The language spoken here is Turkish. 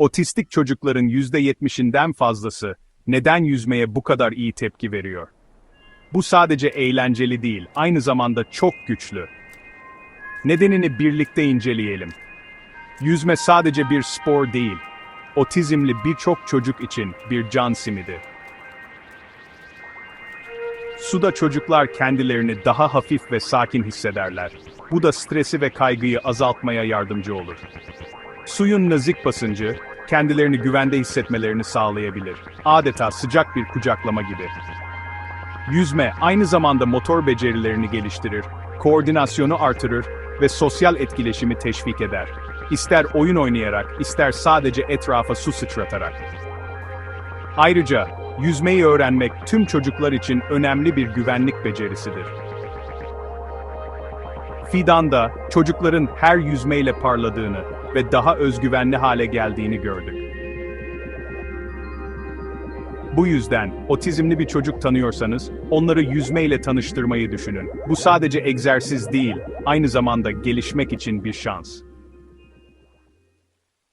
Otistik çocukların %70'inden fazlası neden yüzmeye bu kadar iyi tepki veriyor? Bu sadece eğlenceli değil, aynı zamanda çok güçlü. Nedenini birlikte inceleyelim. Yüzme sadece bir spor değil, otizmli birçok çocuk için bir can simidi. Suda çocuklar kendilerini daha hafif ve sakin hissederler. Bu da stresi ve kaygıyı azaltmaya yardımcı olur. Suyun nazik basıncı, kendilerini güvende hissetmelerini sağlayabilir. Adeta sıcak bir kucaklama gibi. Yüzme aynı zamanda motor becerilerini geliştirir, koordinasyonu artırır ve sosyal etkileşimi teşvik eder. İster oyun oynayarak, ister sadece etrafa su sıçratarak. Ayrıca, yüzmeyi öğrenmek tüm çocuklar için önemli bir güvenlik becerisidir. Fidan'da çocukların her yüzmeyle parladığını ve daha özgüvenli hale geldiğini gördük. Bu yüzden otizmli bir çocuk tanıyorsanız onları yüzmeyle tanıştırmayı düşünün. Bu sadece egzersiz değil, aynı zamanda gelişmek için bir şans.